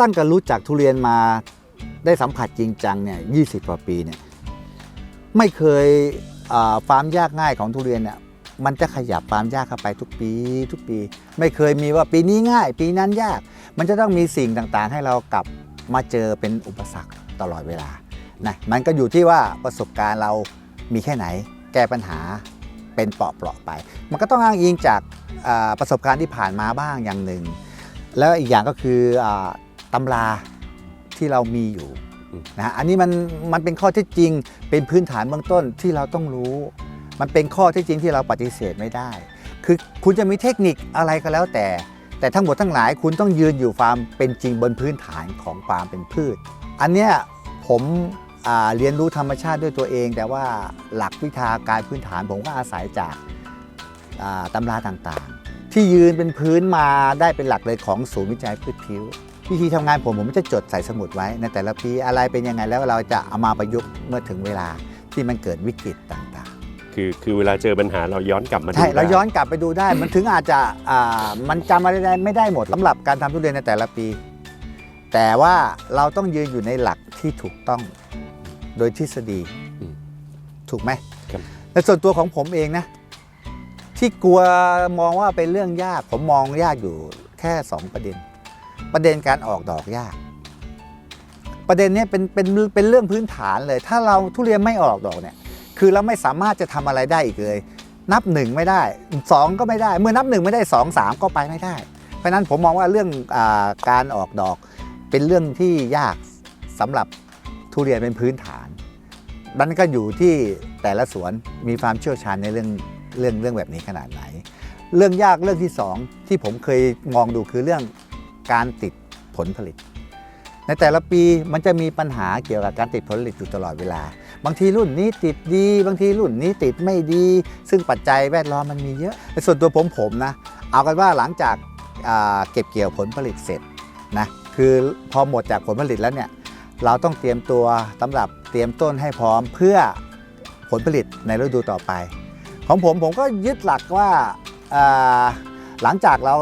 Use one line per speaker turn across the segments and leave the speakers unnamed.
ตั้งแต่รู้จักทุเรียนมาได้สัมผัสจริงจังเนี่ยยีกว่าปีเนี่ยไม่เคยฟาร์มยากง่ายของทุเรียนเนี่ยมันจะขยับฟาร์มยากเข้าไปทุกปี ทุกปี ไม่เคยมีว่าปีนี้ง่าย ปีนั้นยาก มันจะต้องมีสิ่งต่างๆ ให้เรากลับมาเจอเป็นอุปสรรคตลอดเวลานะมันก็อยู่ที่ว่าประสบการณ์เรามีแค่ไหน แก้ปัญหาเป็นเปราะๆไป มันก็ต้องอ้างอิงจากประสบการณ์ที่ผ่านมาบ้างอย่างหนึ่ง แล้วอีกอย่างก็คืออ ตำราที่เรามีอยู่
อืม
นะฮะอันนี้มันมันเป็นข้อเท็จจริงเป็นพื้นฐานเบื้องต้นที่เราต้องรู้ มันเป็นข้อเท็จจริงที่เราปฏิเสธไม่ได้ คือคุณจะมีเทคนิคอะไรก็แล้วแต่ แต่ทั้งหมดทั้งหลายคุณต้องยืนอยู่ฟาร์มเป็นจริงบนพื้นฐานของฟาร์มเป็นพืช อันเนี้ยผมอ่าเรียนรู้ธรรมชาติด้วยตัวเอง แต่ว่าหลักวิชาการพื้นฐานผมก็อาศัยจากอ่าตำราต่างๆ ที่ยืนเป็นพื้นมาได้เป็นหลักเลยของศูนย์วิจัยพืชผิว วิธีทำงานผมผมจะจดใส่สมุดไว้ในแต่ละปีอะไรเป็นยังไงแล้วเราจะเอามาประยุกต์เมื่อถึงเวลาที่มันเกิดวิกฤตต่างๆ
คือคือเวลาเจอปัญหาเราย้อนกลับมาดู
ใช่เรา
ได้
ย้อนกลับไปดูได้ มันถึงอาจจะอ่ามันจำอะไรได้ไม่ได้หมดสำหรับการทำทุเรียนในแต่ละปี แต่ว่าเราต้องยืนอยู่ในหลักที่ถูกต้องโดยทฤษฎี
อืม
ถูกไหม
ครับ
ในส่วนตัวของผมเองนะ ที่กลัวมองว่าเป็นเรื่องยาก ผมมองยากอยู่แค่ 2 ประเด็น ประเด็นการออกดอกยาก ประเด็นนี้เป็นเป็นเป็นเรื่องพื้นฐานเลย ถ้าเราทุเรียนไม่ออกดอกเนี่ย คือเราไม่สามารถจะทำอะไรได้อีกเลย นับหนึ่งไม่ได้สองก็ไม่ได้ เมื่อนับหนึ่งไม่ได้สองสามก็ไปไม่ได้ เพราะนั้นผมมองว่าเรื่องอาการออกดอก เป็นเรื่องที่ยากสำหรับทุเรียนเป็นพื้นฐานมันก็อยู่ที่แต่ละสวนมีความเชี่ยวชาญในเรื่องเรื่องเรื่องแบบนี้ขนาดไหน เรื่องยากเรื่องที่สองที่ผมเคยมองดูคือเรื่อง การติดผลผลิต ในแต่ละปีมันจะมีปัญหาเกี่ยวกับการติดผลผลิตอยู่ตลอดเวลา บางทีรุ่นนี้ติดดี บางทีรุ่นนี้ติดไม่ดี ซึ่งปัจจัยแวดล้อมมันมีเยอะในส่วนตัวผมผมนะ เอากันว่าหลังจากอ่าเก็บเกี่ยวผลผลิตเสร็จนะคือพอหมดจากผลผลิตแล้วเนี่ยเราต้องเตรียมตัวสำหรับเตรียมต้นให้พร้อมเพื่อผลผลิตในฤดูต่อไป ของผมผมก็ยึดหลักว่าอ่าหลังจากเรา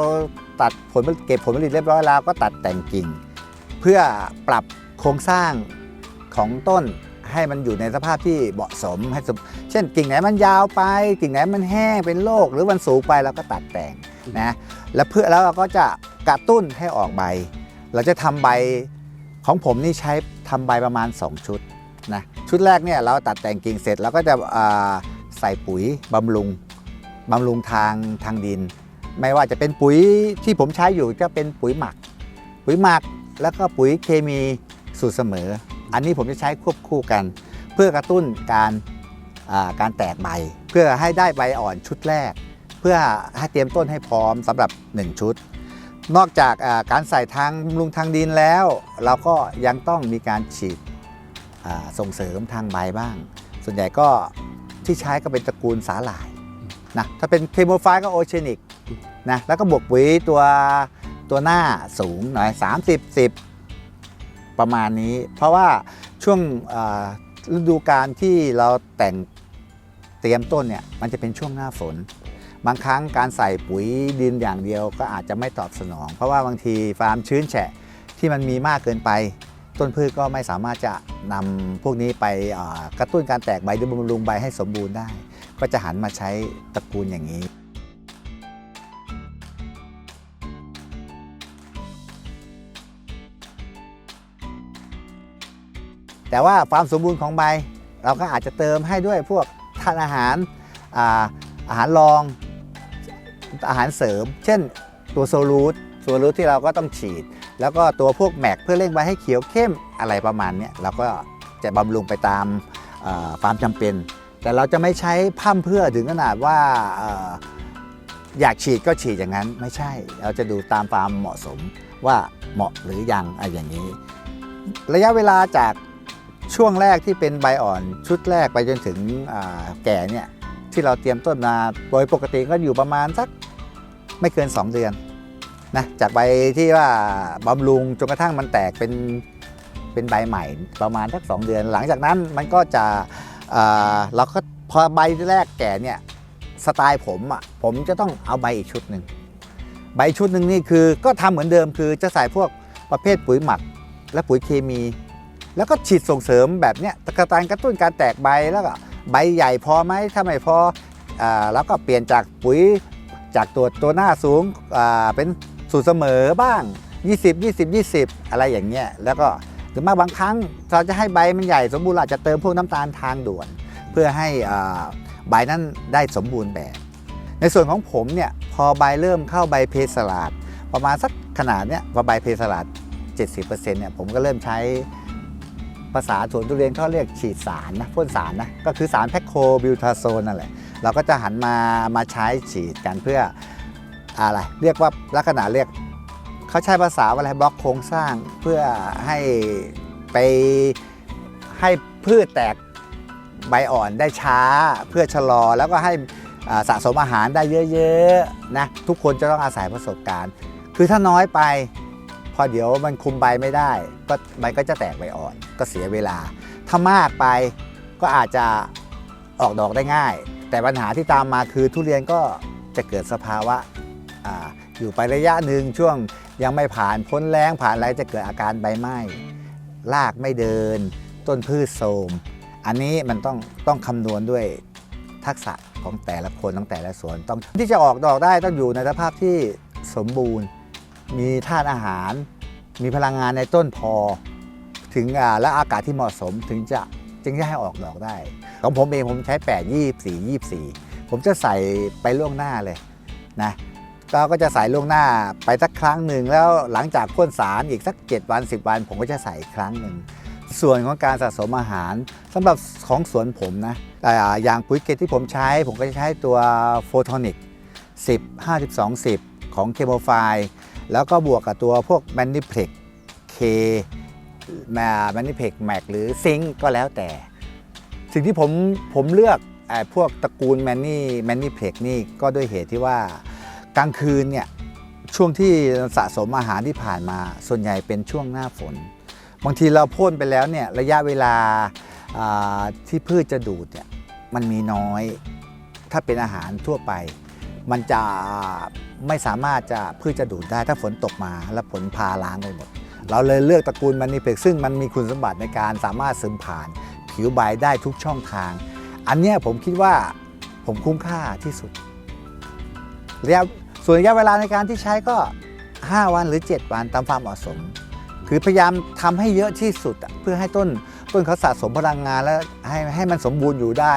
ตัดผลเก็บผลผลิตเรียบร้อยแล้วก็ตัดแต่งกิ่ง เพื่อปรับโครงสร้างของต้นให้มันอยู่ในสภาพที่เหมาะสมให้สมเช่นกิ่งไหนมันยาวไป กิ่งไหนมันแห้งเป็นโรคหรือมันสูงไปเราก็ตัดแต่งนะแล้วเพื่อแล้วเราก็จะกระตุ้นให้ออกใบ เราจะทำใบของผมนี่ใช้ทำใบประมาณ 2 ชุดนะชุดแรกเนี่ยเราตัดแต่งกิ่งเสร็จเราก็จะใส่ปุ๋ยบำรุงบำรุงทางทางดิน ไม่ว่าจะเป็นปุ๋ยที่ผมใช้อยู่จะเป็นปุ๋ยหมัก ปุ๋ยหมักแล้วก็ปุ๋ยเคมีสูตรเสมอ อันนี้ผมจะใช้ควบคู่กัน เพื่อกระตุ้นการการแตกใบ เพื่อให้ได้ใบอ่อนชุดแรก เพื่อให้เตรียมต้นให้พร้อมสำหรับ 1 ชุด นอกจากการใส่ทางบำรุงทางดินแล้ว เราก็ยังต้องมีการฉีดส่งเสริมทางใบบ้าง ส่วนใหญ่ก็ที่ใช้ก็เป็นตระกูลสาหร่ายนะถ้าเป็นเคม o ไฟก็โอเชนิก นะแล้วก็บวกปุ๋ยตัวตัวหน้าสูงหน่อย 30 10 ประมาณนี้ เพราะว่าช่วงฤดูการที่เราแต่งเตรียมต้นเนี่ยมันจะเป็นช่วงหน้าฝน บางครั้งการใส่ปุ๋ยดินอย่างเดียวก็อาจจะไม่ตอบสนอง เพราะว่าบางทีฟาร์มชื้นแฉะที่มันมีมากเกินไป ต้นพืชก็ไม่สามารถจะนำพวกนี้ไปกระตุ้นการแตกใบหรือบำรุงใบให้สมบูรณ์ได้ ก็จะหันมาใช้ตระกูลอย่างนี้ แต่ว่าความสมบูรณ์ของใบ เราก็อาจจะเติมให้ด้วยพวกทานอาหารอาอาหารรองอาหารเสริม เช่นตัวโซลูตโซลูตที่เราก็ต้องฉีด แล้วก็ตัวพวกแม็กเพื่อเร่งใบให้เขียวเข้มอะไรประมาณนี้เราก็จะบำรุงไปตามความจำเป็น แต่เราจะไม่ใช้พร่ำเพื่อถึงขนาดว่าอยากฉีดก็ฉีดอย่างนั้นไม่ใช่ เราจะดูตามความเหมาะสมว่าเหมาะหรือยังอะไรอย่างนี้ ระยะเวลาจาก ช่วงแรกที่เป็นใบอ่อนชุดแรกไปจนถึงแก่เนี่ยที่เราเตรียมต้นมาโดยปกติก็อยู่ประมาณสักไม่เกิน 2 เดือนนะจากใบที่ว่าบำรุงจนกระทั่งมันแตกเป็นเป็นใบใหม่ประมาณสัก 2 เดือน หลังจากนั้นมันก็จะเราก็พอใบแรกแก่เนี่ยสไตล์ผมอะผมจะต้องเอาใบอีกชุดหนึ่งใบชุดหนึ่งนี่คือก็ทำเหมือนเดิมคือจะใส่พวกประเภทปุ๋ยหมัก และปุ๋ยเคมี แล้วก็ฉีดส่งเสริมแบบเนี้ยกระตานกระตุ้นการแตกใบแล้วก็ใบใหญ่พอไหมถ้าไม่พออแล้วก็เปลี่ยนจากปุ๋ยจากตัวตัวหน้าสูงเป็นสูตรเสมอบ้าง 20 20 20 อะไรอย่างเงี้ยแล้วก็หรือมาบางครั้งเราจะให้ใบมันใหญ่สมบูรณ์ราอาจจะเติมพวกน้ำตาลทางด่วน เพื่อให้ใบนั้นได้สมบูรณ์แบบ ในส่วนของผมเนี่ยพอใบเริ่มเข้าใบเพสลาด ประมาณสักขนาดเนี้ยพอใบเพสลาด 70%เนี่ยผมก็เริ่มใช้ ภาษาสวนทุเรียนเขาเรียกฉีดสารนะพ่นสารนะก็คือสารแพคโคบิวทาโซนนั่นแหละเราก็จะหันมามาใช้ฉีดกันเพื่ออะไรเรียกว่าลักษณะเรียกเขาใช้ภาษาอะไรบล็อกโครงสร้างเพื่อให้ไปให้พืชแตกใบอ่อนได้ช้าเพื่อชะลอแล้วก็ให้สะสมอาหารได้เยอะๆนะทุกคนจะต้องอาศัยประสบการณ์ คือถ้าน้อยไป พอเดี๋ยวมันคุมใบไม่ได้ ก็ใบก็จะแตกใบอ่อน ก็เสียเวลา ถ้ามากไปก็อาจจะออกดอกได้ง่าย แต่ปัญหาที่ตามมาคือทุเรียนก็จะเกิดสภาวะออยู่ไประยะหนึ่งช่วงยังไม่ผ่านพ้นแรงผ่านอะไรจะเกิดอาการใบไหม้รากไม่เดิน ต้นพืชโทรมอันนี้มันต้องต้องคำนวณด้วยทักษะของแต่ละคนของแต่ละสวนต้องที่จะออกดอกได้ต้องอยู่ในสภาพที่สมบูรณ์ มีธาตุอาหาร มีพลังงานในต้นพอ ถึงอ่าและอากาศที่เหมาะสมถึงจะจึงจะให้ออกดอกได้ ของผมเองผมใช้ 8 24 24 ผมจะใส่ไปล่วงหน้าเลยนะก็ก็จะใส่ล่วงหน้าไปสักครั้งหนึ่งแล้วหลังจากพ่นสารอีกสัก 7 วัน 10 วัน ผมก็จะใส่อีกครั้งหนึ่งส่วนของการสะสมอาหารสำหรับของสวนผมนะอ่อย่างปุ๋ยเกตที่ผมใช้ ผมก็จะใช้ตัวโฟโทนิก10 52 10 ของเคมไฟ แล้วก็บวกกับตัวพวกแมนนิเพล็กเคมาแมนนิเพล็กแม็กหรือซิงก็แล้วแต่ สิ่งที่ผมผมเลือกอพวกตระกูลแมนนี่แมนนี่เพล็กนี่ก็ด้วยเหตุที่ว่ากลางคืนเนี่ยช่วงที่สะสมอาหารที่ผ่านมา ส่วนใหญ่เป็นช่วงหน้าฝน บางทีเราพ่นไปแล้วเนี่ยระยะเวลาที่พืชจะดูดเนี่ยมันมีน้อย ถ้าเป็นอาหารทั่วไป มันจะไม่สามารถจะพืชจะดูดได้ถ้าฝนตกมาแล้วฝนพาล้างไปหมด เราเลยเลือกตระกูลมันนิเพกซึ่งมันมีคุณสมบัติในการสามารถซึมผ่าน ผิวใบได้ทุกช่องทาง อันนี้ผมคิดว่าผมคุ้มค่าที่สุดระยะส่วนระยะเวลาในการที่ใช้ก็ 5 วันหรือ 7 วันตามความเหมาะสม คือพยายามทำให้เยอะที่สุดเพื่อให้ต้นต้นเขาสะสมพลังงานและให้ให้มันสมบูรณ์อยู่ได้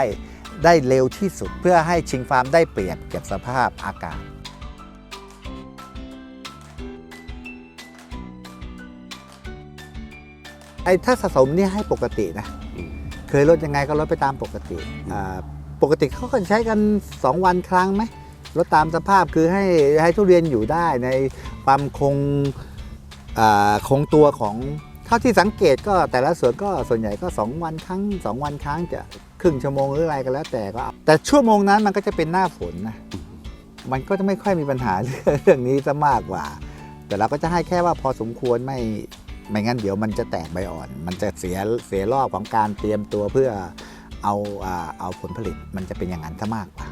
ได้เร็วที่สุดเพื่อให้ชิงฟาร์มได้เปรียบเก็บสภาพอากาศไอ้ถ้าสะสมนี่ให้ปกตินะ
อืม
เคยลดยังไงก็ลดไปตามปกติอ่าปกติเขาก็ใช้กัน 2 วันครั้งไหมลดตามสภาพคือให้ให้ทุเรียนอยู่ได้ในความคงอ่าคงตัวของ เท่าที่สังเกตก็แต่ละสวนก็ส่วนใหญ่ก็ 2 วันครั้ง 2 วันครั้งจะ ครึ่งชั่วโมงหรืออะไรก็แล้วแต่ก็เอาแต่ชั่วโมงนั้นมันก็จะเป็นหน้าฝนนะมันก็จะไม่ค่อยมีปัญหาเรื่องเรื่องนี้ซะมากกว่า แต่เราก็จะให้แค่ว่าพอสมควรไม่ไม่งั้นเดี๋ยวมันจะแตกใบอ่อน มันจะเสียเสียรอบของการเตรียมตัวเพื่อเอาเอาผลผลิตมันจะเป็นอย่างนั้นซะมากกว่า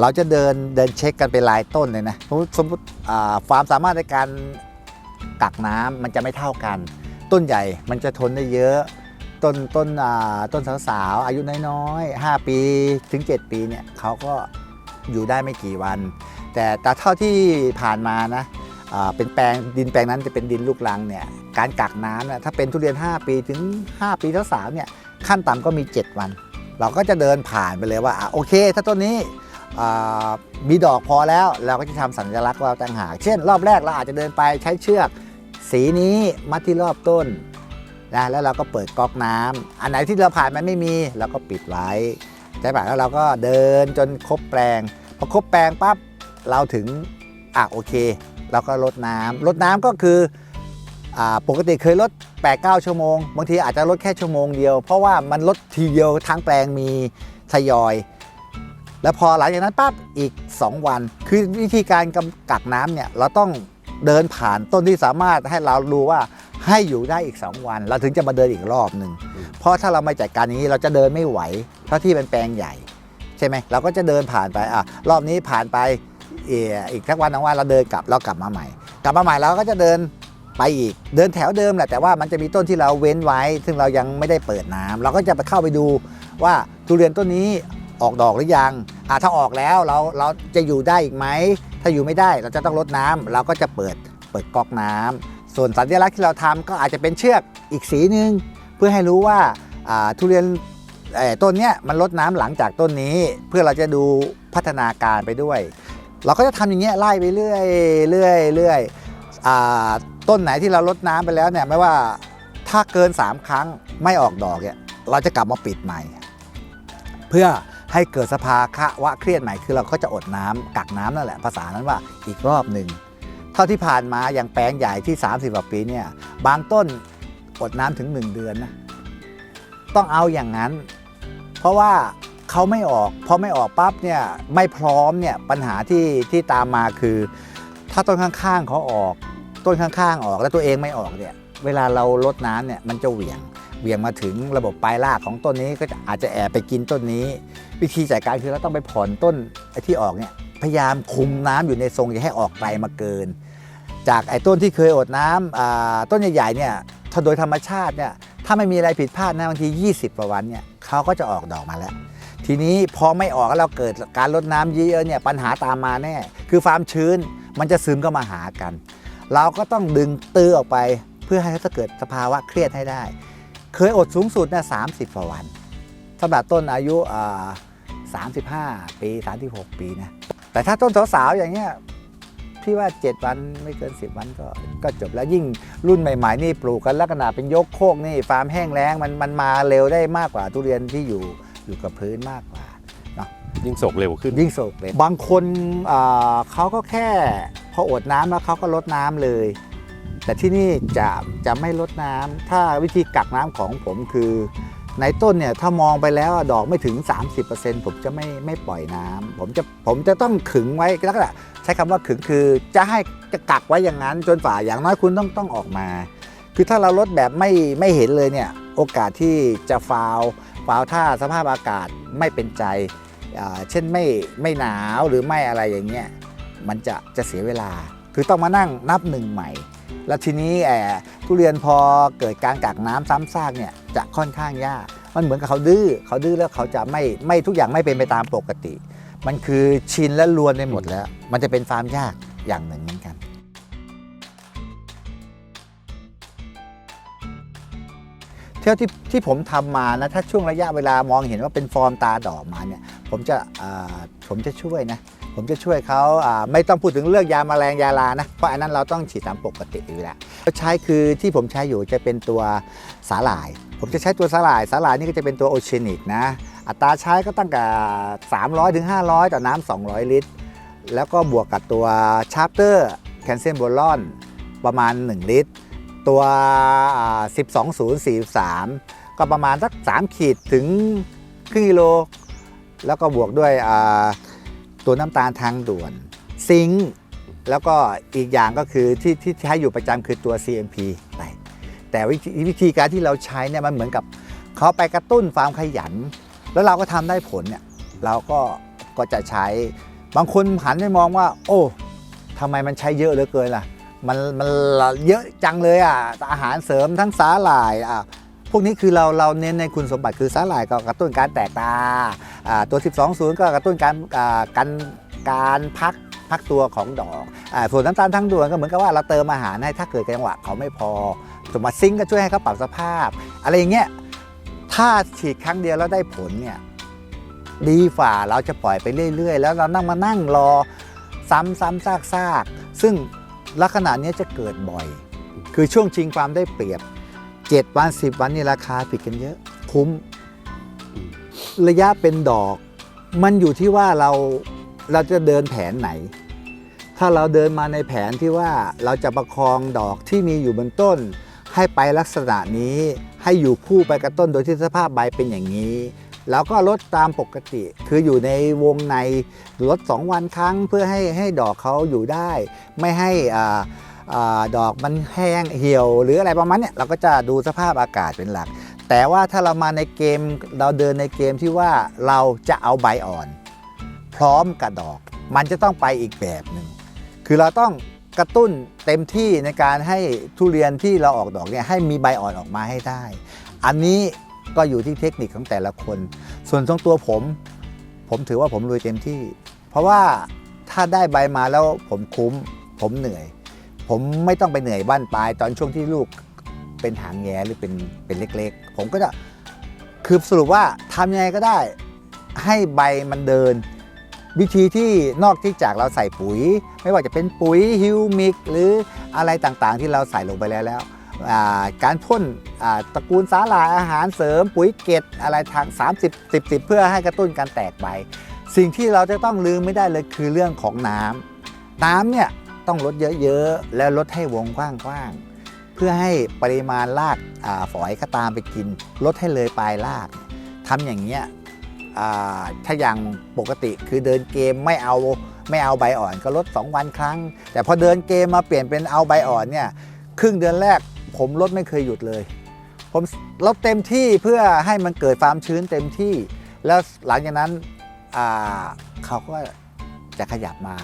เราจะเดินเดินเช็คกันเป็นรายต้นเลยนะสมมติสมมติอ่าความสามารถในการกักน้ำมันจะไม่เท่ากัน ต้นใหญ่มันจะทนได้เยอะ ต้นต้นอ่าต้นสาวๆอายุน้อยๆ5ปีถึง 7 ปีเนี่ยเขาก็อยู่ได้ไม่กี่วัน แต่แต่เท่าที่ผ่านมานะอ่าเป็นแปลงดินแปลงนั้นจะเป็นดินลูกรังเนี่ยการกักน้ำเนี่ยถ้าเป็นทุเรียน 5 ปีถึง 5 ปีเท่าสาวเนี่ยขั้นต่ำก็มี 7 วัน เราก็จะเดินผ่านไปเลยว่าอโอเค ถ้าต้นนี้อ่ามีดอกพอแล้วเราก็จะทำสัญลักษณ์ว่าต่างหาก เช่น รอบแรกเราอาจจะเดินไปใช้เชือก สีนี้มัดที่รอบต้นนะแล้วเราก็เปิดก๊อกน้ำอันไหนที่เราผ่านมันไม่มีเราก็ปิดไว้ใช่ป่ะแล้วเราก็เดินจนครบแปลงพอครบแปลงปั๊บเราถึงอะโอเคเราก็ลดน้ำลดน้ำก็คืออ่าปกติเคยลด 8-9 ชั่วโมง บางทีอาจจะลดแค่ชั่วโมงเดียว เพราะว่ามันลดทีเดียวทั้งแปลงมีทยอย แล้วพอหลังจากนั้นปั๊บอีก 2 วัน คือวิธีการกำกักน้ำเนี่ยเราต้อง เดินผ่านต้นที่สามารถให้เรารู้ว่าให้อยู่ได้อีก 2 วัน เราถึงจะมาเดินอีกรอบหนึ่งเพราะถ้าเราไม่จัดการอย่างนี้เราจะเดินไม่ไหวเพราะที่เป็นแปลงใหญ่ ใช่ไหมเราก็จะเดินผ่านไปอะรอบนี้ผ่านไปเอ่ออีกสักวันสองวันเราเดินกลับเรากลับมาใหม่ กลับมาใหม่เราก็จะเดินไปอีกเดินแถวเดิมแหละแต่ว่ามันจะมีต้นที่เราเว้นไว้ ซึ่งเรายังไม่ได้เปิดน้ำเราก็จะไปเข้าไปดูว่าทุเรียนต้นนี้ออกดอกหรือยังอ่าถ้าออกแล้วเราเราจะอยู่ได้อีกไหม ถ้าอยู่ไม่ได้เราจะต้องลดน้ำเราก็จะเปิดเปิดก๊อกน้ำส่วนสัญลักษณ์ที่เราทำก็อาจจะเป็นเชือกอีกสีหนึ่งเพื่อให้รู้ว่าทุเรียนต้นเนี้ยมันลดน้ำหลังจากต้นนี้ เพื่อเราจะดูพัฒนาการไปด้วย เราก็จะทำอย่างเงี้ยไล่ไปเรื่อยเรื่อยเรื่อยต้นไหนที่เราลดน้ำไปแล้วเนี่ยไม่ว่าถ้าเกิน 3 ครั้งไม่ออกดอกเนี่ยเราจะกลับมาปิดใหม่ เพื่อ ให้เกิดสภาวะเครียดใหม่คือเราก็จะอดน้ำกักน้ำนั่นแหละภาษานั้นว่าอีกรอบหนึ่งเท่าที่ผ่านมาอย่างแปลงใหญ่ที่ 30กว่าปีเนี่ยบางต้นอดน้ำถึง 1 เดือนนะต้องเอาอย่างนั้น เพราะว่าเขาไม่ออกพอไม่ออกปั๊บเนี่ยไม่พร้อมเนี่ยปัญหาที่ที่ตามมาคือ ถ้าต้นข้างๆเขาออก ต้นข้างๆออกแล้วตัวเองไม่ออกเนี่ยเวลาเราลดน้ำเนี่ยมันจะเหวี่ยง เหวี่ยงมาถึงระบบปลายรากของต้นนี้ก็อาจจะแอบไปกินต้นนี้ วิธีจัดการคือเราต้องไปผ่อนต้นไอ้ที่ออกเนี่ยพยายามคุมน้ำอยู่ในทรงอย่าให้ออกไกลมาเกิน จากไอ้ต้นที่เคยอดน้ำต้นใหญ่ๆเนี่ยถ้าโดยธรรมชาติเนี่ยถ้าไม่มีอะไรผิดพลาดนะบางที 20กว่าวันเนี่ยเขาก็จะออกดอกมาแล้ว ทีนี้พอไม่ออกแล้วเราเกิดการลดน้ำเยอะเนี่ยปัญหาตามมาแน่คือความชื้นมันจะซึมเข้ามาหากัน เราก็ต้องดึงตื้อออกไปเพื่อให้เขาเกิดสภาวะเครียดให้ได้ เคยอดสูงสุดนะ30กว่าวันสำหรับต้นอายุอ่า35ปี36ปีนะแต่ถ้าต้นสาวๆอย่างเงี้ยพี่ว่า 7 วันไม่เกิน 10 วันก็ก็จบแล้วยิ่งรุ่นใหม่ ๆ นี่ปลูกกันลักษณะเป็นยกโคกนี่ฟาร์มแห้งแล้งมันมันมาเร็วได้มากกว่าทุเรียนที่อยู่อยู่กับพื้นมากกว่า
ยิ่งโศกเร็วขึ้น
ยิ่งโศกเลยบางคนอ่าเขาก็แค่พออดน้ำแล้วเขาก็ลดน้ำเลย แต่ที่นี่จะจะไม่ลดน้ำถ้าวิธีกักน้ำของผมคือ ในต้นเนี่ยถ้ามองไปแล้วดอกไม่ถึง 30%ผมจะไม่ไม่ปล่อยน้ำผมจะผมจะต้องขึงไว้แล้วก็ใช้คำว่าขึงคือจะให้จะกักไว้อย่างนั้น จนฝ่าอย่างน้อยคุณต้องต้องออกมา คือถ้าเราลดแบบไม่ไม่เห็นเลยเนี่ยโอกาสที่จะฟาวฟาวถ้าสภาพอากาศไม่เป็นใจ เช่นไม่ไม่หนาวหรือไม่อะไรอย่างเงี้ยมันจะจะเสียเวลา คือต้องมานั่งนับหนึ่งใหม่ แล้วทีนี้แอบทุเรียนพอเกิดการกักน้ำซ้ำซากเนี่ยจะค่อนข้างยาก มันเหมือนกับเขาดื้อเขาดื้อแล้วเขาจะไม่ไม่ทุกอย่างไม่เป็นไปตามปกติ มันคือชินและลวนไปหมดแล้ว มันจะเป็นฟาร์มยากอย่างหนึ่งเหมือนกันเที่ยวที่ที่ผมทำมานะถ้าช่วงระยะเวลามองเห็นว่าเป็นฟอร์มตาดอกมาเนี่ยผมจะผมจะช่วยนะ ผมจะช่วยเขาไม่ต้องพูดถึงเรื่องยาแมลงยาลานะ เพราะอันนั้นเราต้องฉีดตามปกติอยู่แล้วใช้คือที่ผมใช้อยู่จะเป็นตัวสาหร่าย ผมจะใช้ตัวสาหร่าย สาหร่ายนี่ก็จะเป็นตัวโอเชนิกนะ อัตราใช้ก็ตั้งแต่300ถึง500 ต่อน้ำ200 ลิตร แล้วก็บวกกับตัวชาร์เตอร์แคลเซียมโบลอนประมาณ 1 ลิตร ตัวอ่า12043 ก็ประมาณสัก 3 ขีดถึงครึ่งกิโล แล้วก็บวกด้วยอ่า ตัวน้ำตาลทางด่วน ซิงค์แล้วก็อีกอย่างก็คือที่ที่ใช้อยู่ประจำคือตัว CMP ไปแต่วิธีวิธีการที่เราใช้เนี่ยมันเหมือนกับเขาไปกระตุ้นความขยัน แล้วเราก็ทำได้ผลเนี่ยเราก็ก็จะใช้บางคนหันไปมองว่า โอ้ทำไมมันใช้เยอะเหลือเกินล่ะมันมันเยอะจังเลยอะอาหารเสริมทั้งสาหร่ายอะพวกนี้คือเราเราเน้นในคุณสมบัติคือสาหร่ายก็กระตุ้นการแตกตา ตัว 12 0 ก็กระตุ้นการการการพักพักตัวของดอกอส่วนน้ำตาลทั้งดวนก็เหมือนกับว่าเราเติมอาหารให้ถ้าเกิดจังหวะเขาไม่พอสมมติซิงก์ก็ช่วยให้เขาปรับสภาพ อะไรอย่างเงี้ยถ้าฉีดครั้งเดียวแล้วได้ผลเนี่ยดีฝ่าเราจะปล่อยไปเรื่อย ๆ แล้วเรานั่งมานั่งรอซ้ำซ้ำซากซากซึ่งลักษณะนี้จะเกิดบ่อย คือช่วงชิงความได้เปรียบ 7 วัน 10 วันนี่ราคาผิดกันเยอะ คุ้ม ระยะเป็นดอก มันอยู่ที่ว่าเราเราจะเดินแผนไหน ถ้าเราเดินมาในแผนที่ว่าเราจะประคองดอกที่มีอยู่บนต้น ให้ไปลักษณะนี้ให้อยู่คู่ไปกับต้นโดยที่สภาพใบเป็นอย่างนี้แล้วก็ลดตามปกติ คืออยู่ในวงในลด 2 วันครั้งเพื่อให้ให้ดอกเขาอยู่ได้ ไม่ให้อ่าดอกมันแห้งเหี่ยว หรืออะไรประมาณนี้เราก็จะดูสภาพอากาศเป็นหลัก แต่ว่าถ้าเรามาในเกมเราเดินในเกมที่ว่าเราจะเอาใบอ่อน พร้อมกับดอก มันจะต้องไปอีกแบบหนึ่งคือเราต้องกระตุ้นเต็มที่ในการให้ทุเรียนที่เราออกดอกเนี่ยให้มีใบอ่อนออกมาให้ได้ อันนี้ก็อยู่ที่เทคนิคของแต่ละคน ส่วนตรงตัวผม ผมถือว่าผมรวยเต็มที่ เพราะว่าถ้าได้ใบมาแล้วผมคุ้ม ผมเหนื่อย ผมไม่ต้องไปเหนื่อยบ้านปลายตอนช่วงที่ลูก เป็นหางแงหรือเป็นเป็นเล็กๆ ผมก็จะคือสรุปว่าทำยังไงก็ได้ ให้ใบมันเดิน วิธีที่นอกที่จากเราใส่ปุ๋ย ไม่ว่าจะเป็นปุ๋ยฮิวมิก หรืออะไรต่างๆ ที่เราใส่ลงไปแล้วแล้วาการพ่นตระกูลสาหร่ายอาหารเสริม ปุ๋ยเกตอะไรทาง30 10 10 เพื่อให้กระตุ้นการแตกใบ สิ่งที่เราจะต้องลืมไม่ได้เลยคือเรื่องของน้ำน้ำเนี่ยต้องลดเยอะๆ แล้วลดให้วงกว้างๆ เพื่อให้ปริมาณรากอาฝอยก็ตามไปกิน ลดให้เลยปลายรากทำอย่างเงี้ยถ้าอย่างปกติคือเดินเกมไม่เอาไม่เอาใบอ่อนก็ลด 2 วันครั้ง แต่พอเดินเกมมาเปลี่ยนเป็นเอาใบอ่อนเนี่ยครึ่งเดือนแรกผมลดไม่เคยหยุดเลย ผมลดเต็มที่เพื่อให้มันเกิดความชื้นเต็มที่ แล้วหลังจากนั้นเขาก็จะขยับมา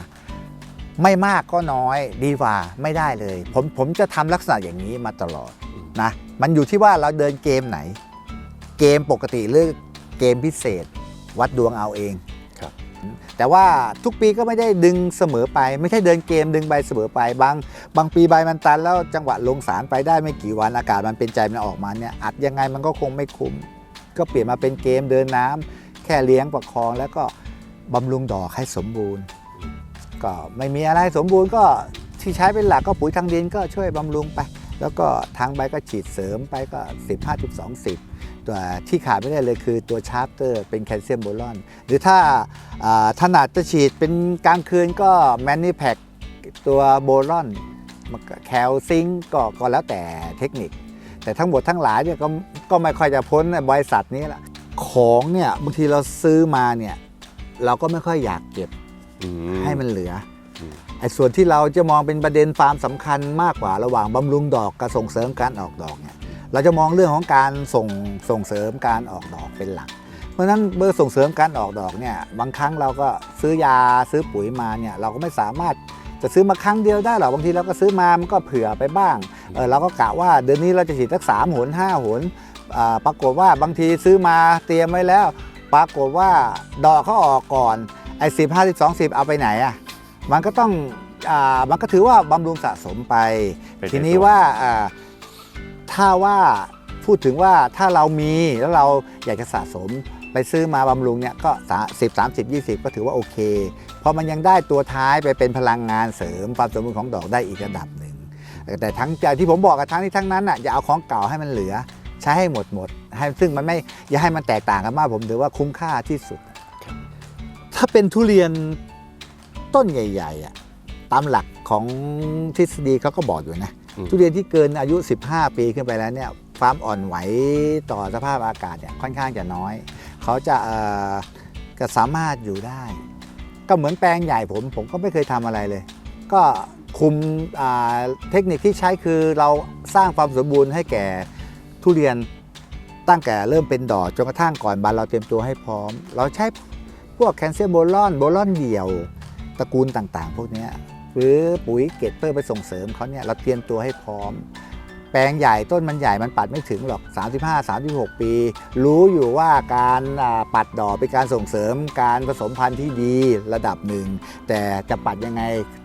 ไม่มากก็น้อยดีกว่าไม่ได้เลย ผมผมจะทำลักษณะอย่างนี้มาตลอดนะมันอยู่ที่ว่าเราเดินเกมไหน เกมปกติหรือเกมพิเศษ วัดดวงเอาเอง
ครับ
แต่ว่าทุกปีก็ไม่ได้ดึงเสมอไป ไม่ใช่เดินเกมดึงใบเสมอไปบางบางปีใบมันตันแล้วจังหวะลงสารไปได้ไม่กี่วันอากาศมันเป็นใจมันออกมาเนี่ยอัดยังไงมันก็คงไม่คุ้ม ก็เปลี่ยนมาเป็นเกมเดินน้ำแค่เลี้ยงประคองแล้วก็บำรุงดอกให้สมบูรณ์ ก็ไม่มีอะไรสมบูรณ์ก็ที่ใช้เป็นหลักก็ปุ๋ยทางดินก็ช่วยบำรุงไป แล้วก็ทางใบก็ฉีดเสริมไปก็ 1 5 2 0ตัวที่ขาดไม่ได้เลยคือตัวชาร์ปเตอร์เป็นแคลเซียมโบรอน หรือถ้าถนัดจะฉีดเป็นกลางคืนก็แมนนี่แพคตัวโบรอนแคลซิงก็ก็แล้วแต่เทคนิค แต่ทั้งหมดทั้งหลายเนี่ยก็ก็ไม่ค่อยจะพ้นบริษัทนี้แหละของเนี่ยบางทีเราซื้อมาเนี่ยเราก็ไม่ค่อยอยากเก็บ
อื
ให้มันเหลืออ
ม
ไอ้ส่วนที่เราจะมองเป็นประเด็นความสำคัญมากกว่าระหว่างบำรุงดอกกับส่งเสริมการออกดอกเนี่ยเราจะมองเรื่องของการส่งส่งเสริมการออกดอกเป็นหลัก เพราะฉะนั้นเบอร์ส่งเสริมการออกดอกเนี่ยบางครั้งเราก็ซื้อยาซื้อปุ๋ยมาเนี่ยเราก็ไม่สามารถจะซื้อมาครั้งเดียวได้หรอกบางทีเราก็ซื้อมามันก็เผื่อไปบ้างเออเราก็กะว่าเดือนนี้เราจะฉีดสักสามหนห้าหนอ่าปรากฏว่าบางทีซื้อมาเตรียมไว้แล้ว ปรากฏว่าดอกเขาออกก่อน ไอ้สิบห้าสิบสองสิบเอาไปไหนอะมันก็ต้องอามันก็ถือว่าบำรุงสะสมไป
ไปใน
ทีนี้
ตัว
ว่าอ่าถ้าว่าพูดถึงว่าถ้าเรามีแล้วเราอยากจะสะสมไปซื้อมาบำรุงเนี่ยก็สิบสามสิบยี่สิบก็ถือว่าโอเค เพราะมันยังได้ตัวท้ายไปเป็นพลังงานเสริมความสมบูรณ์ของดอกได้อีกระดับหนึ่ง แต่ทั้งใจที่ผมบอกกับทั้งนี้ทั้งนั้นอะอย่าเอาของเก่าให้มันเหลือ ใช้ให้หมดหมดให้ซึ่งมันไม่อย่าให้มันแตกต่างกันมากผมถือว่าคุ้มค่าที่สุด ถ้าเป็นทุเรียนต้นใหญ่ๆอะตามหลักของทฤษฎีเขาก็บอกอยู่นะ
อืม
ทุเรียนที่เกินอายุ 15 ปีขึ้นไปแล้วเนี่ยความอ่อนไหวต่อสภาพอากาศเนี่ยค่อนข้างจะน้อย เขาจะเอ่อก็สามารถอยู่ได้ ก็เหมือนแปลงใหญ่ผมผมก็ไม่เคยทำอะไรเลย ก็คุมอ่าเทคนิคที่ใช้คือเราสร้างความสมบูรณ์ให้แก่ทุเรียนตั้งแต่เริ่มเป็นดอกจนกระทั่งก่อนบานเราเตรียมตัวให้พร้อม เราใช้ พวกแคลเซียมโบรอนโบรอนเดี่ยว ตระกูลต่างๆ พวกนี้หรือปุ๋ยเกตเพื่อไปส่งเสริมเขาเนี่ยเราเตรียมตัวให้พร้อม แปลงใหญ่ต้นมันใหญ่มันปัดไม่ถึงหรอก 35-36 ปี รู้อยู่ว่าการปัดดอกเป็นการส่งเสริมการผสมพันธุ์ที่ดีระดับหนึ่ง แต่จะปัดยังไง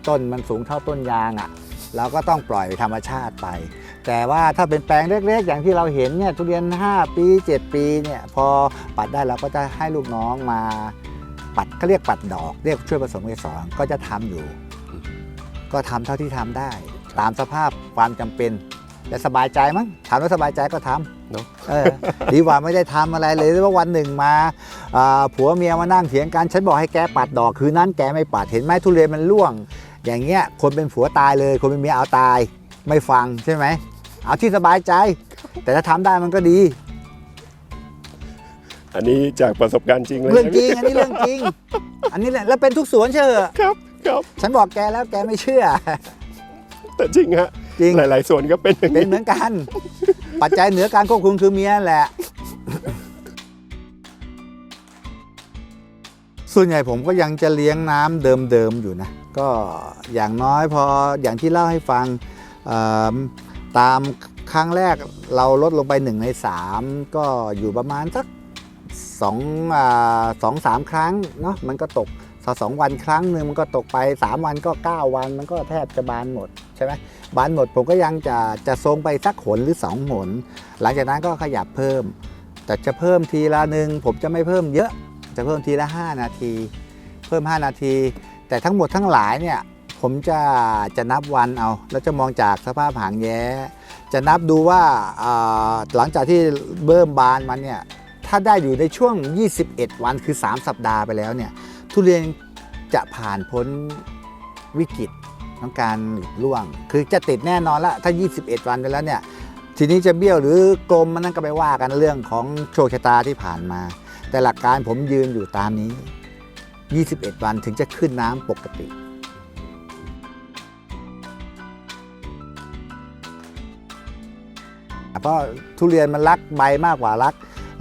ต้นมันสูงเท่าต้นยางอะ่ะเราก็ต้องปล่อยธรรมชาติไป แต่ว่าถ้าเป็นแปลงเล็กๆ อย่างที่เราเห็นเนี่ยทุเรียน 5 ปี 7 ปีเนี่ยพอปัดได้เราก็จะให้ลูกน้องมา ปัดเขาเรียกปัดดอก เรียกช่วยผสมเกสรก็จะทำอยู่ ก็ทำเท่าที่ทำได้ ตามสภาพความจำเป็นแต่สบายใจมั้งทำแล้วสบายใจก็ทำ
เนอะ
เออดีกว่าไม่ได้ทำอะไรเลยว่าวันหนึ่งมาอ่าผัวเมียมานั่งเถียงกันฉันบอกให้แกปัดดอกคืนนั้นแกไม่ปัดเห็นไหมทุเรียนมันร่วง อย่างเงี้ยคนเป็นผัวตายเลย คนเป็นเมียเอาตายไม่ฟังใช่ไหมเอาที่สบายใจ แต่ถ้าทำได้มันก็ดี
อันนี้จากประสบการณ์จริงเลย
เรื่องจริง
ใช่
อันนี้เรื่องจริง อันนี้แหละแล้วเป็นทุกสวนเชื่อ
ไหมครับครับ
ฉันบอกแกแล้วแกไม่เชื่อ
แต่จริงฮะ
จริง
หลาย ๆ ส่วนก็เป็นอย่าง
เป็น
นี้
เหมือนกัน ปัจจัยเหนือการควบคุมคือเมียแหละ ส่วนใหญ่ผมก็ยังจะเลี้ยงน้ำเดิมๆอยู่นะ ก็อย่างน้อยพออย่างที่เล่าให้ฟังเอิ่มตามครั้งแรกเราลดลงไป 1 ใน 3 ก็อยู่ประมาณสัก สองสองสามครั้งเนาะมันก็ตกสสองวันครั้งหนึ่งมันก็ตกไป 3 วันก็ 9 วันมันก็แทบจะบานหมดใช่ไหมบานหมดผมก็ยังจะจะทรงไปสักหนหรือสองหนหลังจากนั้นก็ขยับเพิ่ม แต่จะเพิ่มทีละหนึ่งผมจะไม่เพิ่มเยอะจะเพิ่มทีละ 5 นาที เพิ่ม 5 นาที แต่ทั้งหมดทั้งหลายเนี่ยผมจะจะนับวันเอา แล้วจะมองจากสภาพหางแย้ จะนับดูว่าอ่าหลังจากที่เบิ่มบานมันเนี่ย ถ้าได้อยู่ในช่วง 21 วันคือ 3 สัปดาห์ไปแล้วเนี่ยทุเรียนจะผ่านพ้นวิกฤตของการหลุดร่วง คือจะติดแน่นอนละถ้า 21 วันไปแล้วเนี่ยทีนี้จะเบี้ยวหรือกลมมันนั่นก็ไปว่ากันเรื่องของโชคชะตาที่ผ่านมา แต่หลักการผมยืนอยู่ตามนี้ 21 วันถึงจะขึ้นน้ำปกติเพราะทุเรียนมันรักใบมากกว่ารัก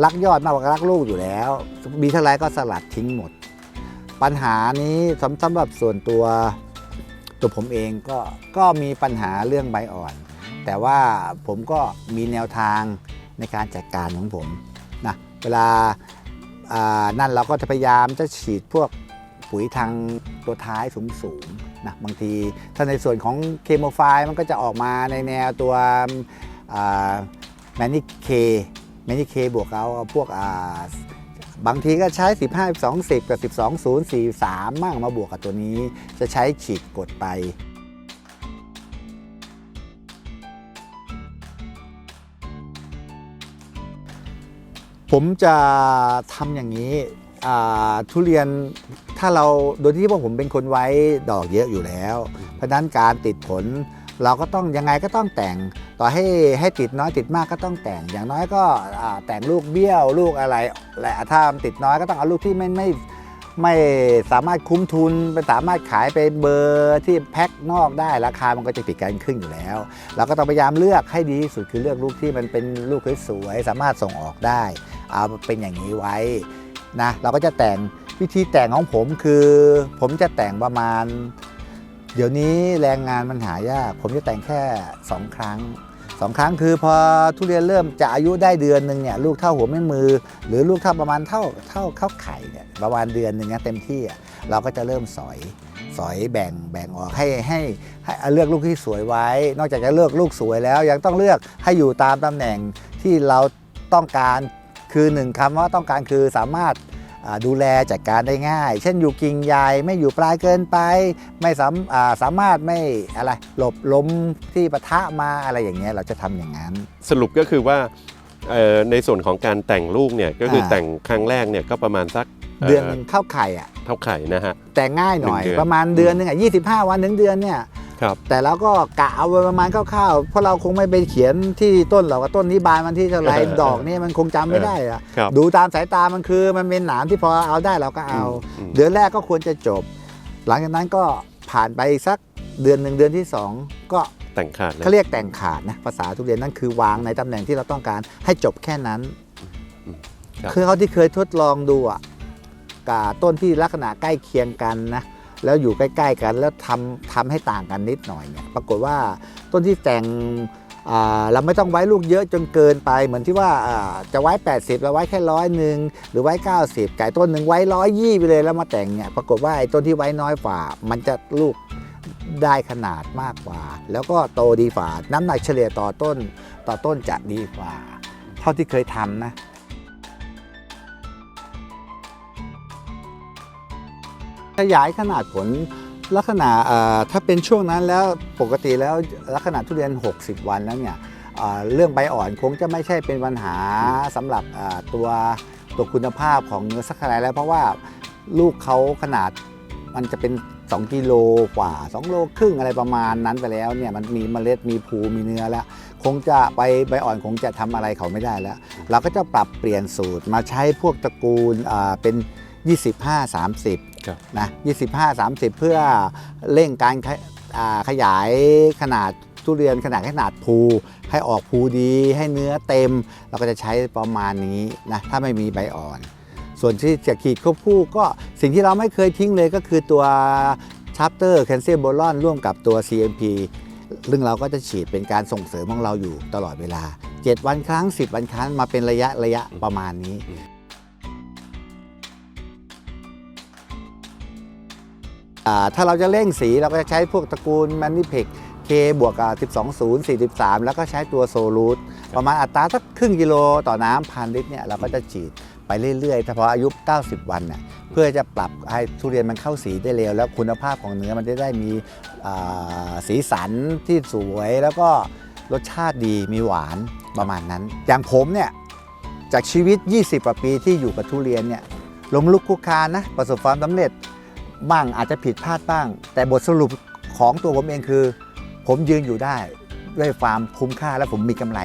รักยอดมากกว่ารักลูกอยู่แล้ว มีเท่าไรก็สลัดทิ้งหมด ปัญหานี้สำสำหรับส่วนตัวตัวผมเองก็ก็มีปัญหาเรื่องใบอ่อน แต่ว่าผมก็มีแนวทางในการจัดการของผมนะเวลานั่นเราก็จะพยายามจะฉีดพวกปุ๋ยทางตัวท้ายสูงๆนะบางทีถ้าในส่วนของเคมีไฟมันก็จะออกมาในแนวตัวแมนิเค แมนิเคบวกเอาพวกอ่าบางทีก็ใช้ 15 2 0กับ 12 0 4 3 มั่งมาบวกกับตัวนี้ จะใช้ฉีดกดไป ผมจะทำอย่างนี้ทุเรียนถ้าเราโดยที่ว่าผมเป็นคนไว้ดอกเยอะอยู่แล้ว เพราะนั้นการติดผลเราก็ต้องยังไงก็ต้องแต่ง ต่อให้ให้ติดน้อยติดมากก็ต้องแต่ง อย่างน้อยก็แต่งลูกเบี้ยวลูกอะไรแหละถ้าติดน้อยก็ต้องเอาลูกที่ไม่ไม่ไม่สามารถคุ้มทุนไปสามารถขายไปเบอร์ที่แพ็คนอกได้ราคามันก็จะติดกันครึ่งอยู่แล้ว เราก็ต้องพยายามเลือกให้ดีที่สุดคือเลือกลูกที่มันเป็นลูกสวยๆสามารถส่งออกได้ เอาเป็นอย่างนี้ไว้นะเราก็จะแต่งวิธีแต่งของผมคือ ผมจะแต่งประมาณ เดี๋ยวนี้แรงงานมันหายาก ผมจะแต่งแค่ 2 ครั้ง 2 ครั้งคือพอทุเรียนเริ่มจะอายุได้เดือนหนึ่งเนี่ยลูกเท่าหัวแม่มือ หรือลูกเท่าประมาณเท่าเท่าเข้าไข่เนี่ยประมาณเดือนหนึ่งนะเต็มที่อะเราก็จะเริ่มสอยสอยแบ่งแบ่งออกให้ให้ให้เลือกลูกที่สวยไว้ นอกจากจะเลือกลูกสวยแล้ว ยังต้องเลือกให้อยู่ตามตำแหน่งที่เราต้องการคือหนึ่งคำว่าต้องการคือสามารถ ดูแลจัดการได้ง่าย เช่นอยู่กิ่งใหญ่ไม่อยู่ปลายเกินไป ไม่สามอ่าสามารถไม่อะไรหลบลมที่ปะทะมาอะไรอย่างเงี้ยเราจะทำอย่างนั้น
สรุปก็คือว่าเอ่อในส่วนของการแต่งลูกเนี่ยก็คือ
อ่า
แต่งครั้งแรกเนี่ยก็ประมาณสัก
เดือนหนึ่งเข้าไข่อะ
เท่าไข่นะฮะ
แต่ง่ายหน่อย
หนึ่งเดือน
ประมาณเดือนหนึงอะ25วันถึงเดือนเนี่ย
ครับ
แต่เราก็กะเอาไว้ประมาณคร่าวๆเพราะเราคงไม่ไปเขียนที่ต้นหรอกว่าต้นนี้บานวันที่เท่าไหร
เออ
ดอกนี่มันคงจำไม่ได้อะ
ครับ
ดูตามสายตามันคือมันเป็นหนามที่พอเอาได้เราก็เอา
อืม
เดือนแรกก็ควรจะจบ หลังจากนั้นก็ผ่านไปสักเดือนหนึ่งเดือนที่สองก็
แต่งขาดเลย
เขาเรียกแต่งขาดนะภาษาทุเรียนนั่นคือวางในตำแหน่งที่เราต้องการให้จบแค่นั้น
ครับ
คือเขาที่เคยทดลองดูอะกับต้นที่ลักษณะใกล้เคียงกันนะ แล้วอยู่ใกล้ ๆ กันแล้วทำทำให้ต่างกันนิดหน่อยเนี่ยปรากฏว่าต้นที่แต่งอ่าเราไม่ต้องไว้ลูกเยอะจนเกินไป เหมือนที่ว่าอ่าจะไว้ 80เราไว้แค่ร้อยหนึ่งหรือไว้ 90 ไก่ต้นหนึ่งไว้ร้อยยี่ไปเลยแล้วมาแต่งเนี่ยปรากฏว่าไอ้ต้นที่ไว้น้อยกว่า มันจะลูกได้ขนาดมากกว่า แล้วก็โตดีกว่า น้ำหนักเฉลี่ยต่อต้น ต่อต้นจะดีกว่า เท่าที่เคยทำนะ ขยายขนาดผลลักษณะถ้าเป็นช่วงนั้นแล้วปกติแล้วลักษณะทุเรียน 60 วันแล้วเนี่ยเรื่องใบอ่อนคงจะไม่ใช่เป็นปัญหาสำหรับตัวตัวคุณภาพของเนื้อสักเท่าไรแล้วเพราะว่าลูกเขาขนาดมันจะเป็น 2 กิโลกว่า 2 โลครึ่งอะไรประมาณนั้นไปแล้วเนี่ยมันมีเมล็ดมีภูมีเนื้อแล้ว คงจะไปใบอ่อนคงจะทำอะไรเขาไม่ได้แล้ว เราก็จะปรับเปลี่ยนสูตรมาใช้พวกตระกูลเป็น 25 30
ครับ
นะ25 30 เพื่อเร่งการขยอ่าขยายขนาดทุเรียนขนาดขนาดภูให้ออกภูดีให้เนื้อเต็ม เราก็จะใช้ประมาณนี้นะถ้าไม่มีใบอ่อน ส่วนที่จะขีดควบคู่ก็สิ่งที่เราไม่เคยทิ้งเลยก็คือตัวชัปเตอร์แคลเซียมโบรอนร่วมกับตัว CMP ซึ่งเราก็จะฉีดเป็นการส่งเสริมของเราอยู่ตลอดเวลา 7 วันครั้ง 10 วันครั้งมาเป็นระยะระยะประมาณนี้ ถ้าเราจะเร่งสีเราก็จะใช้พวกตระกูลแมนนิเพ็กเคบวกกับ12 0 43 แล้วก็ใช้ตัวโซลูตประมาณอัตราสักครึ่งกิโลต่อน้ำพันลิตรเนี่ยเราก็จะฉีดไปเรื่อยๆเฉพาะอายุ 90 วันเนี่ยเพื่อจะปรับให้ทุเรียนมันเข้าสีได้เร็ว แล้วคุณภาพของเนื้อมันจะได้มีสีสันที่สวยแล้วก็รสชาติดีมีหวานประมาณนั้น อย่างผมเนี่ยจากชีวิต 20 กว่าปีที่อยู่กับทุเรียนเนี่ยลมลุกคุกคานนะประสบความสำเร็จ บ้างอาจจะผิดพลาดบ้าง แต่บทสรุปของตัวผมเองคือ ผมยืนอยู่ได้ด้วยความคุ้มค่าและผมมีกำไร